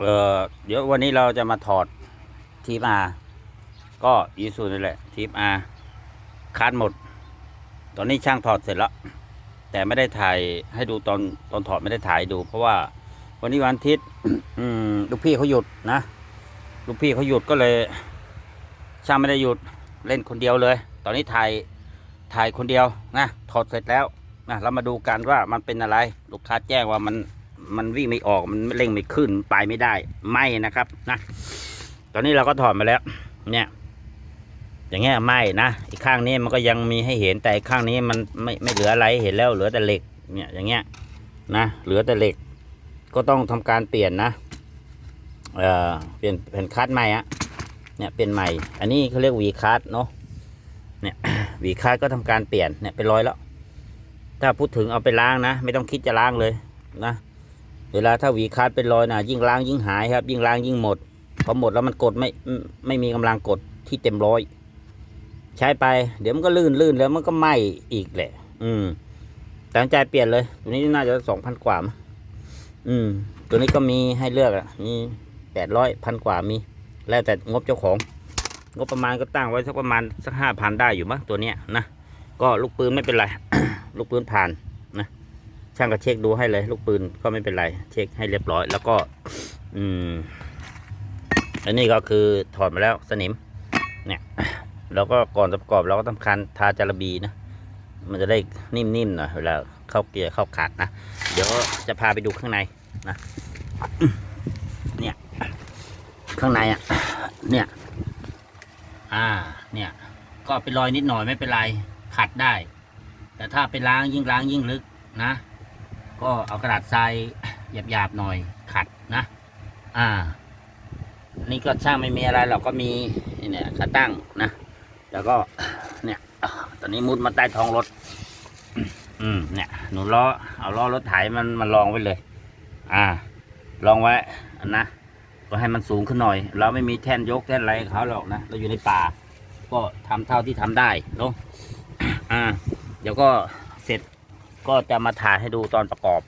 เออเดี๋ยววันนี้เราจะมาถอดทีปอาก็ยีสูนี่แหละทีปอาคาดหมด ตอนนี้ช่างถอดเสร็จแล้ว แต่ไม่ได้ถ่ายให้ดูตอนตอนถอดไม่ได้ถ่ายดู เพราะว่าวันนี้วันอาทิตย์ลูกพี่เขาหยุดนะลูกพี่เขาหยุดก็เลย ช่างไม่ได้หยุดเล่นคนเดียวเลย ตอนนี้ถ่ายถ่ายคนเดียวนะถอดเสร็จแล้วนะเรามาดูกันว่ามันเป็นอะไร ลูกค้าแจ้งว่ามัน มันวิ่งไม่ออกมันเร่งไม่ขึ้นไปไม่ได้ ไม่นะครับนะตอนนี้เราก็ถอดมาแล้ว เนี่ย อย่างเงี้ยไม่นะอีกข้างนี้มันก็ยังมีให้เห็นแต่อีข้างนี้มันไม่ไม่เหลืออะไรเห็นแล้วเหลือแต่เหล็ก เนี่ยอย่างเงี้ยนะเหลือแต่เหล็ก ก็ต้องทำการเปลี่ยนนะเอ่อเปลี่ยนแผ่นคัดใหม่อะเนี่ยเป็นใหม่ อันนี้เขาเรียกวีคัดเนาะเนี่ยวีคัดก็ทำการเปลี่ยนเนี่ยเป็นรอยแล้ว ถ้าพูดถึงเอาไปล้างนะ ไม่ต้องคิดจะล้างเลยนะ เวลาถ้าหวีคัดเป็นรอยนะยิ่งล้างยิ่งหายครับ ยิ่งล้างยิ่งหมดพอหมดแล้วมันกดไม่ไม่มีกำลังกดที่เต็มร้อย ใช้ไป เดี๋ยวมันก็ลื่นลื่นแล้วมันก็ไหม้อีกแหละ อืมตัดสินใจเปลี่ยนเลย ตัวนี้น่าจะสองพันกว่ามั้งอืม ตัวนี้ก็มีให้เลือกอะมีแปดร้อยพันกว่ามี แล้วแต่งบเจ้าของ งบประมาณก็ตั้งไว้สักประมาณสักห้าพันได้อยู่มั้งตัวเนี้ยนะก็ลูกปืนไม่เป็นไร ลูกปืนผ่าน ช่างก็เช็คดูให้เลย ลูกปืนก็ไม่เป็นไร เช็คให้เรียบร้อย แล้วก็ อืม อันนี้ก็คือถอดมาแล้วสนิม เนี่ย แล้วก็ก่อนจะประกอบเราก็ต้องคันทาจาระบีนะ มันจะได้นิ่มๆหน่อยเวลาเข้าเกียร์เข้าขัดนะ เดี๋ยวจะพาไปดูข้างในนะ เนี่ย ข้างในอะ เนี่ย อ่า เนี่ย ก็เป็นรอยนิดหน่อยไม่เป็นไร ขัดได้ แต่ถ้าไปล้างยิ่งล้างยิ่งลึกนะ ก็เอากระดาษทรายหยาบๆหน่อยขัดนะ อ่า นี่ก็ช่างไม่มีอะไรเราก็มีนี่เนี่ยขาตั้งนะ แล้วก็เนี่ยตอนนี้มุดมาใต้ท้องรถ อืมเนี่ยหนูล้อเอาล้อรถไถมันมันลองไว้เลย อ่า ลองไว้นะก็ให้มันสูงขึ้นหน่อย เราไม่มีแท่นยกแท่นอะไรเขาหรอกนะเราอยู่ในป่า ก็ทำเท่าที่ทำได้เนาะอ่า เดี๋ยวก็เสร็จ ก็จะมาถ่ายให้ดูตอนประกอบ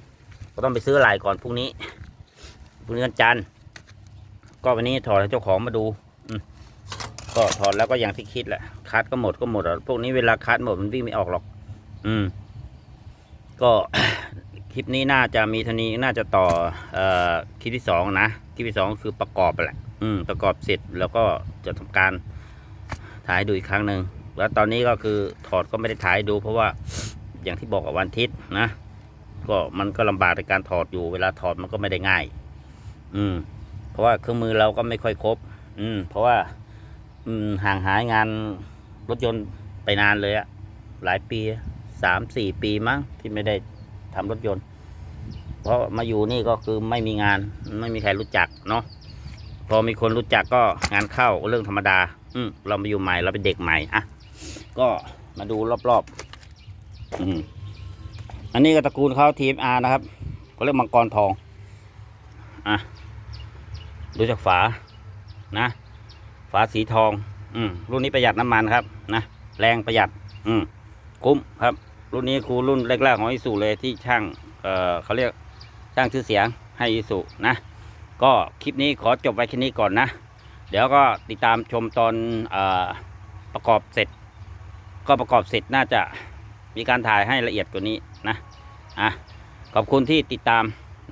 ก็ต้องไปซื้ออะไรก่อนพรุ่งนี้พรุ่งนี้วันจันทร์ก็วันนี้ถอดให้เจ้าของมาดูก็ถอดแล้วก็อย่างที่คิดแหละคัดก็หมดก็หมดอะพวกนี้เวลาคัดหมดมันวิ่งไม่ออกหรอก อืม ก็คลิปนี้น่าจะมีทนีน่าจะต่อเอ่อคลิปที่สองนะคลิปที่สองคือประกอบแหละ อืม ประกอบเสร็จแล้วก็จะทำการถ่ายดูอีกครั้งหนึ่งแล้วตอนนี้ก็คือถอดก็ไม่ได้ถ่ายดู เพราะว่า อย่างที่บอกกับวันอาทิตย์นะก็มันก็ลำบากในการถอดอยู่ เวลาถอดมันก็ไม่ได้ง่าย อืม เพราะว่าเครื่องมือเราก็ไม่ค่อยครบ อืม เพราะว่า อืมห่างหายงานรถยนต์ไปนานเลยอะหลายปีสามสี่ปีมั้งที่ไม่ได้ทำรถยนต์ เพราะมาอยู่นี่ก็คือไม่มีงาน ไม่มีใครรู้จักเนาะพอมีคนรู้จักก็งานเข้าเรื่องธรรมดา อืมเรามาอยู่ใหม่เราเป็นเด็กใหม่อะก็มาดูรอบๆ อืมอันนี้ก็ตระกูลเขาทีมอาร์นะครับเขาเรียกมังกรทอง อะ ดูจากฝา นะ ฝาสีทอง อืม รุ่นนี้ประหยัดน้ำมันครับ นะ แรงประหยัด อืม คุ้มครับ รุ่นนี้ครูรุ่นแรกๆของอิสุเลยที่ช่าง เอ่อเขาเรียกช่างชื่อเสียงให้อิสุนะ ก็คลิปนี้ขอจบไว้แค่นี้ก่อนนะ เดี๋ยวก็ติดตามชมตอนอประกอบเสร็จ ก็ประกอบเสร็จน่าจะ มีการถ่ายให้ละเอียดกว่านี้นะอะขอบคุณที่ติดตาม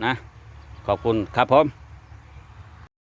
นะ ขอบคุณครับผม